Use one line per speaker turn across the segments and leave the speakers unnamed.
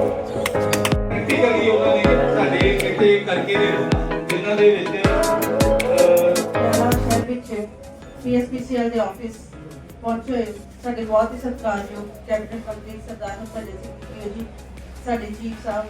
ਕਿੱਥੇ ਕਰੀ ਉਹਨਾਂ ਨੇ ਸਾਡੇ ਇੱਥੇ ਕਰਕੇ ਦੇ ਜਿਨ੍ਹਾਂ ਦੇ ਵਿੱਚ ਅਹ,
ਪਹਿਲਾਂ ਸ਼ਹਿਰ ਵਿੱਚ ਪੀਐਸਪੀਸੀਐਲ ਦੇ ਆਫਿਸ ਪਹੁੰਚੇ ਹੋਏ। ਸਾਡੇ ਬਹੁਤ ਹੀ ਸਤਿਕਾਰਯੋਗ ਕੈਬਨਿਟ ਮੰਤਰੀ ਸਰਦਾਰ ਹਰਭਜਨ ਸਿੰਘ ਪੀਓ ਜੀ ਸਾਡੇ ਚੀਫ ਸਾਹਿਬ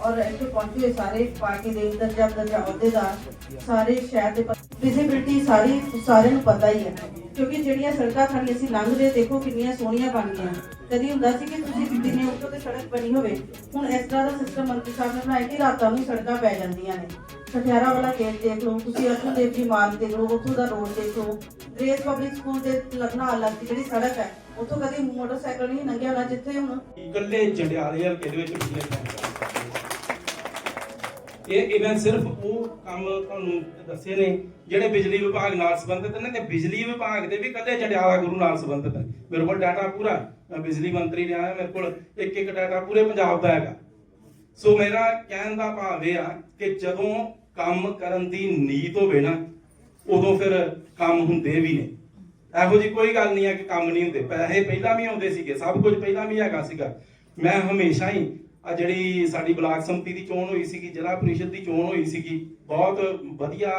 ਔਰ ਇੱਥੇ ਪਹੁੰਚੇ ਸਾਰੇ ਪਾਰਟੀ ਦੇ ਦਰਜਾ ਦਰਜਾ ਅਹੁਦੇਦਾਰ ਸਾਰੇ ਸ਼ਹਿਰ ਦੇ ਵਿਜ਼ਿਬਿਲਟੀ ਸਾਰੀ, ਸਾਰਿਆਂ ਨੂੰ ਪਤਾ ਹੀ ਹੈ। ਕਿਉਂਕਿ ਜਿਹੜੀਆਂ ਸੜਕਾਂ ਖਾਣੀ ਅਸੀਂ ਲੰਘਦੇ ਦੇਖੋ ਕਿੰਨੀਆਂ ਸੋਹਣੀਆਂ ਬਣ ਗਈਆਂ। ਕਦੀ ਹੁੰਦਾ ਸੀ ਕਿ ਤੁਸੀਂ ਦਿਨੇ ਉੱਤੋਂ ਤੇ ਸੜਕ ਬਣੀ ਹੋਵੇ, ਹੁਣ ਇਸ ਤਰ੍ਹਾਂ ਦਾ ਸਿਸਟਮ ਮੰਤਰੀ ਸਾਹਿਬ ਨੇ ਬਣਾਇਆ ਕਿ ਰਾਤਾਂ ਨੂੰ ਸੜਕਾਂ ਪੈ ਜਾਂਦੀਆਂ ਨੇ। ਠਠਿਆਰਾ ਵਾਲਾ ਗੇਟ ਦੇਖ ਲਓ, ਤੁਸੀਂ ਅਰਜਨ ਦੇਵ ਜੀ ਮਾਰਗ ਦੇਖ ਲਓ, ਉੱਥੋਂ ਦਾ ਰੋਡ ਦੇਖ ਲਓ। ਗ੍ਰੇਸ ਪਬਲਿਕ ਸਕੂਲ ਦੇ ਲੱਗਣਾ ਅਲੱਗ ਜਿਹੜੀ ਸੜਕ ਹੈ, ਉੱਥੋਂ ਕਦੀ ਮੋਟਰਸਾਈਕਲ ਨਹੀਂ ਲੰਘਿਆ ਹੋਣਾ ਜਿੱਥੇ ਹੁਣ
ਇਕੱਲੇ ਜੰਡਿਆਲੇ ਹਲਕੇ ਦੇ ਵਿੱਚ ਇਹ ਇਵੈਂਟ ਸਿਰਫ ਉਹ ਕੰਮ ਤੁਹਾਨੂੰ ਦੱਸੇ ਨੇ ਜਿਹੜੇ ਬਿਜਲੀ ਵਿਭਾਗ ਨਾਲ ਸੰਬੰਧਿਤ ਨੇ ਤੇ ਬਿਜਲੀ ਵਿਭਾਗ ਦੇ ਵੀ ਇਕੱਲੇ ਜੰਡਿਆਲਾ ਗੁਰੂ ਨਾਲ ਸੰਬੰਧਿਤ ਹੈ ਮੇਰੇ ਕੋਲ ਡਾਟਾ ਪੂਰਾ ਮੈਂ ਬਿਜਲੀ ਮੰਤਰੀ ਰਿਹਾ ਹਾਂ ਮੇਰੇ ਕੋਲ ਇੱਕ ਇੱਕ ਡਾਟਾ ਪੂਰੇ ਪੰਜਾਬ ਦਾ ਹੈਗਾ। ਸੋ ਮੇਰਾ ਕਹਿਣ ਦਾ ਭਾਵ ਇਹ ਆ ਕਿ ਜਦੋਂ ਕੰਮ ਕਰਨ ਦੀ ਨੀਤ ਹੋਵੇ ਨਾ, ਉਦੋਂ ਫਿਰ ਕੰਮ ਹੁੰਦੇ ਵੀ ਨੇ। ਇਹੋ ਜੀ ਕੋਈ ਗੱਲ ਨਹੀਂ ਆ ਕਿ ਕੰਮ ਨਹੀਂ ਹੁੰਦੇ। ਪੈਸੇ ਪਹਿਲਾਂ ਵੀ ਆਉਂਦੇ ਸੀਗੇ, ਸਭ ਕੁਝ ਪਹਿਲਾਂ ਵੀ ਹੈਗਾ ਸੀਗਾ। ਮੈਂ ਹਮੇਸ਼ਾ ਹੀ ਆ ਜਿਹੜੀ ਸਾਡੀ ਬਲਾਕ ਸੰਮਤੀ ਦੀ ਚੋਣ ਹੋਈ ਸੀਗੀ, ਜ਼ਿਲ੍ਹਾ ਪ੍ਰੀਸ਼ਦ ਦੀ ਚੋਣ ਹੋਈ ਸੀਗੀ, ਬਹੁਤ ਵਧੀਆ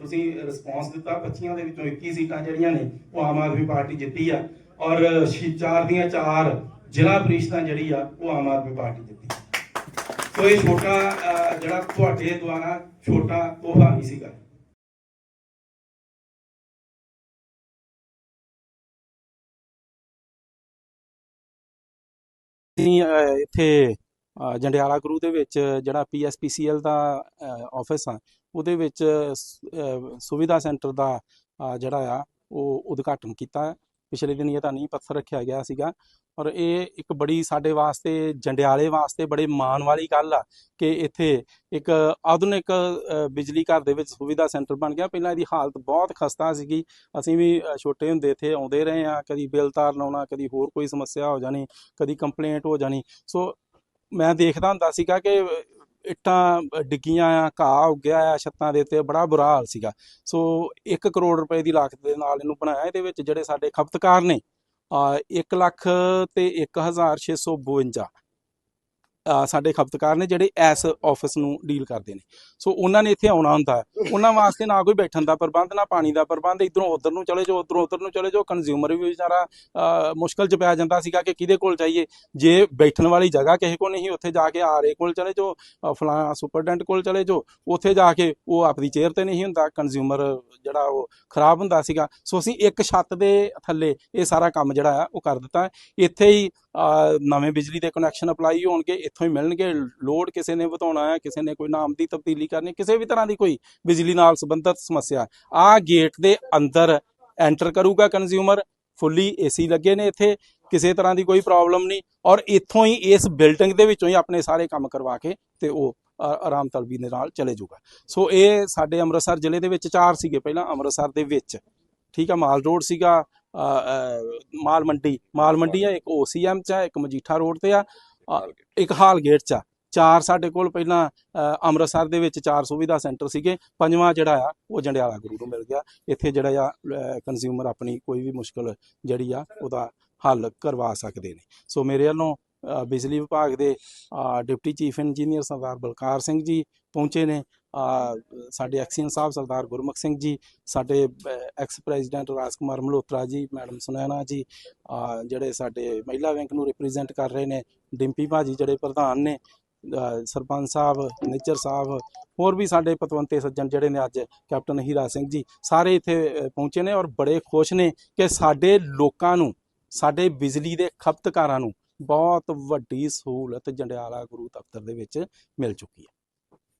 ਤੁਸੀਂ ਰਿਸਪੌਂਸ ਦਿੱਤਾ 25 ਦੇ ਵਿੱਚੋਂ 21 ਸੀਟਾਂ ਜਿਹੜੀਆਂ ਨੇ, ਉਹ ਆਮ ਆਦਮੀ ਪਾਰਟੀ ਜਿੱਤੀ ਆ। ਔਰ ਛੇ- ਚਾਰ ਦੀਆਂ ਚਾਰ ਜ਼ਿਲ੍ਹਾ ਪਰਿਸ਼ਦਾਂ ਜਿਹੜੀ ਆ, ਉਹ ਆਮ ਆਦਮੀ ਪਾਰਟੀ ਜਿੱਤੀ। ਸੋ ਇਹ ਛੋਟਾ ਜਿਹੜਾ ਤੁਹਾਡੇ ਦੁਆਰਾ ਛੋਟਾ ਤੋਹਫਾ ਨਹੀਂ ਸੀਗਾ।
ਅਸੀਂ ਇੱਥੇ ਜੰਡਿਆਲਾ ਗੁਰੂ ਦੇ ਵਿੱਚ ਜਿਹੜਾ ਪੀਐਸਪੀਸੀਐਲ ਦਾ ਆਫਿਸ ਆ, ਉਹਦੇ ਵਿੱਚ ਸੁਵਿਧਾ ਸੈਂਟਰ ਦਾ ਜਿਹੜਾ ਆ, ਉਹ ਉਦਘਾਟਨ ਕੀਤਾ। ਪਿਛਲੇ ਦਿਨ ਇਹ ਤਾਂ ਨਹੀਂ ਪੱਥਰ ਰੱਖਿਆ ਗਿਆ ਸੀਗਾ। ਔਰ ਇਹ ਇੱਕ ਬੜੀ ਸਾਡੇ ਵਾਸਤੇ, ਜੰਡਿਆਲੇ ਵਾਸਤੇ ਬੜੇ ਮਾਣ ਵਾਲੀ ਗੱਲ ਆ ਕਿ ਇੱਥੇ ਇੱਕ ਆਧੁਨਿਕ ਬਿਜਲੀ ਘਰ ਦੇ ਵਿੱਚ ਸੁਵਿਧਾ ਸੈਂਟਰ ਬਣ ਗਿਆ। ਪਹਿਲਾਂ ਇਹਦੀ ਹਾਲਤ ਬਹੁਤ ਖਸਤਾ ਸੀਗੀ। ਅਸੀਂ ਵੀ ਛੋਟੇ ਹੁੰਦੇ ਇੱਥੇ ਆਉਂਦੇ ਰਹੇ ਆ, ਕਦੀ ਬਿੱਲ ਤਾਰਨ ਆਉਣਾ ਕਦੀ ਹੋਰ ਕੋਈ ਸਮੱਸਿਆ ਹੋ ਜਾਣੀ, ਕਦੀ ਕੰਪਲੇਂਟ ਹੋ ਜਾਣੀ। ਸੋ ਮੈਂ ਦੇਖਦਾ ਹੁੰਦਾ ਸੀਗਾ ਕਿ ਇੱਟਾਂ, ਡਿੱਗੀਆਂ ਆ, ਘਾਹ ਉੱਗਿਆ ਆ ਛੱਤਾਂ ਦੇ ਉੱਤੇ, ਬੜਾ ਬੁਰਾ ਹਾਲ ਸੀਗਾ। ਸੋ 1 ਕਰੋੜ ਰੁਪਏ ਦੀ ਲਾਗਤ ਦੇ ਨਾਲ ਇਹਨੂੰ ਬਣਾਇਆ, ਇਹਦੇ ਵਿੱਚ ਜਿਹੜੇ ਸਾਡੇ ਖਪਤਕਾਰ ਨੇ, ਆ 1 ਲੱਖ ਤੇ 1652 ਆ ਸਾਡੇ ਖਪਤਕਾਰ ਨੇ ਜਿਹੜੇ ਇਸ ਆਫਿਸ ਨੂੰ ਡੀਲ ਕਰਦੇ ਨੇ। ਸੋ ਉਹਨਾਂ ਨੇ ਇੱਥੇ ਆਉਣਾ ਹੁੰਦਾ ਉਹਨਾਂ ਵਾਸਤੇ ਨਾ ਕੋਈ ਬੈਠਣ ਦਾ ਪ੍ਰਬੰਧ ਨਾ ਪਾਣੀ ਦਾ ਪ੍ਰਬੰਧ। ਇਧਰੋਂ ਉਧਰ ਨੂੰ ਚਲੇ ਜਾਓ ਉਧਰੋਂ ਉਧਰ ਨੂੰ ਚਲੇ ਜਾਓ। ਕੰਜ਼ਿਊਮਰ ਵੀ ਵਿਚਾਰਾ ਅਹ, ਮੁਸ਼ਕਲ 'ਚ ਪੈ ਜਾਂਦਾ ਸੀਗਾ ਕਿ ਕਿਹਦੇ ਕੋਲ ਜਾਈਏ। ਜੇ ਬੈਠਣ ਵਾਲੀ ਜਗ੍ਹਾ ਕਿਸੇ ਕੋਲ ਨਹੀਂ ਉੱਥੇ ਜਾ ਕੇ ਆਰਏ ਕੋਲ ਚਲੇ ਜਾਓ ਅਹ, ਫਲਾਂ ਸੁਪਰਡੈਂਟ ਕੋਲ ਚਲੇ ਜਾਓ ਉੱਥੇ ਜਾ ਕੇ ਉਹ ਆਪਣੀ ਚੇਅਰ ਤੇ ਨਹੀਂ ਹੁੰਦਾ। ਕੰਜ਼ਿਊਮਰ ਜਿਹੜਾ ਉਹ ਖਰਾਬ ਹੁੰਦਾ ਸੀਗਾ। ਸੋ ਅਸੀਂ ਇੱਕ ਛੱਤ ਦੇ ਥੱਲੇ ਇਹ ਸਾਰਾ ਕੰਮ ਜਿਹੜਾ ਆ ਉਹ ਕਰ ਦਿੱਤਾ। ਇੱਥੇ ਹੀ ਨਵੇਂ ਬਿਜਲੀ ਦੇ ਕਨੈਕਸ਼ਨ ਅਪਲਾਈ ਹੋਣਗੇ, ਇੱਥੋਂ ਹੀ ਮਿਲਣਗੇ ਲੋਡ ਕਿਸੇ ਨੇ ਵਧਾਉਣਾ ਹੈ, ਕਿਸੇ ਨੇ ਕੋਈ ਨਾਮ ਦੀ ਤਬਦੀਲੀ ਕਰਨੀ ਕਿਸੇ ਵੀ ਤਰ੍ਹਾਂ ਦੀ ਕੋਈ ਬਿਜਲੀ ਨਾਲ ਸੰਬੰਧਿਤ ਸਮੱਸਿਆ ਆ ਗੇਟ ਦੇ ਅੰਦਰ ਐਂਟਰ ਕਰੂਗਾ ਕੰਜ਼ਿਊਮਰ ਫੁੱਲੀ ਏਸੀ ਲੱਗੇ ਨੇ ਇੱਥੇ, ਕਿਸੇ ਤਰ੍ਹਾਂ ਦੀ ਕੋਈ ਪ੍ਰੋਬਲਮ ਨਹੀਂ ਔਰ ਇੱਥੋਂ ਹੀ ਇਸ ਬਿਲਡਿੰਗ ਦੇ ਵਿੱਚੋਂ ਹੀ ਆਪਣੇ ਸਾਰੇ ਕੰਮ ਕਰਵਾ ਕੇ ਤੇ ਉਹ ਆਰਾਮ ਤਲਬੀ ਦੇ ਨਾਲ ਚਲੇ ਜਾਊਗਾ। ਸੋ ਇਹ ਸਾਡੇ ਅੰਮ੍ਰਿਤਸਰ ਜ਼ਿਲ੍ਹੇ ਦੇ ਵਿੱਚ ਚਾਰ ਸੀਗੇ ਪਹਿਲਾਂ, ਅੰਮ੍ਰਿਤਸਰ ਦੇ ਵਿੱਚ। ਠੀਕ ਆ, ਮਾਲ ਰੋਡ ਸੀਗਾ ਮਾਲ ਮੰਡੀ। ਮਾਲ ਮੰਡੀ ਆ ਇੱਕ ਓਸੀਐਮ ਚ ਆ ਇੱਕ ਮਜੀਠਾ ਰੋਡ ਤੇ ਆ। ਇੱਕ ਹਾਲ ਗੇਟ ਚ ਆ। ਚਾਰ ਸਾਡੇ ਕੋਲ ਪਹਿਲਾਂ ਅੰਮ੍ਰਿਤਸਰ ਦੇ ਵਿੱਚ ਚਾਰ ਸੁਵਿਧਾ ਸੈਂਟਰ ਸੀਗੇ। ਪੰਜਵਾਂ ਜਿਹੜਾ ਆ ਉਹ ਜੰਡਿਆਲਾ ਗੁਰੂ ਨੂੰ ਮਿਲ ਗਿਆ। ਇੱਥੇ ਜਿਹੜਾ ਆ ਕੰਜ਼ਿਊਮਰ ਆਪਣੀ ਕੋਈ ਵੀ ਮੁਸ਼ਕਲ ਜਿਹੜੀ ਆ ਉਹਦਾ ਹੱਲ ਕਰਵਾ ਸਕਦੇ ਨੇ। ਸੋ ਮੇਰੇ ਵੱਲੋਂ ਬਿਜਲੀ ਵਿਭਾਗ ਦੇ deputy chief engineer Sardar Balkar Singh ji ਪਹੁੰਚੇ ਨੇ। ਅ, ਸਾਡੇ ਐਕਸੀਅਨ ਸਾਹਿਬ ਸਰਦਾਰ ਗੁਰਮੁਖ ਸਿੰਘ ਜੀ ਸਾਡੇ ex president Raj Kumar Malhotra ji madam Sunaina ਜੀ ਜਿਹੜੇ ਸਾਡੇ ਮਹਿਲਾ ਬੈਂਕ ਨੂੰ ਰਿਪਰੈਜ਼ੈਂਟ ਕਰ ਰਹੇ ਨੇ ਡਿੰਪੀ ਭਾਜੀ ਜਿਹੜੇ ਪ੍ਰਧਾਨ ਨੇ ਸਰਪੰਚ ਸਾਹਿਬ ਨਿੱਚਰ ਸਾਹਿਬ ਹੋਰ ਵੀ ਸਾਡੇ ਪਤਵੰਤੇ ਸੱਜਣ ਜਿਹੜੇ ਨੇ ਅੱਜ ਕੈਪਟਨ ਹੀਰਾ ਸਿੰਘ ਜੀ ਸਾਰੇ ਇੱਥੇ ਪਹੁੰਚੇ ਨੇ ਔਰ ਬੜੇ ਖੁਸ਼ ਨੇ ਕਿ ਸਾਡੇ ਲੋਕਾਂ ਨੂੰ ਸਾਡੇ ਬਿਜਲੀ ਦੇ ਖਪਤਕਾਰਾਂ ਨੂੰ ਬਹੁਤ ਵੱਡੀ ਸਹੂਲਤ ਜੰਡਿਆਲਾ ਗੁਰੂ ਦਫ਼ਤਰ ਦੇ ਵਿੱਚ ਮਿਲ ਚੁੱਕੀ ਹੈ।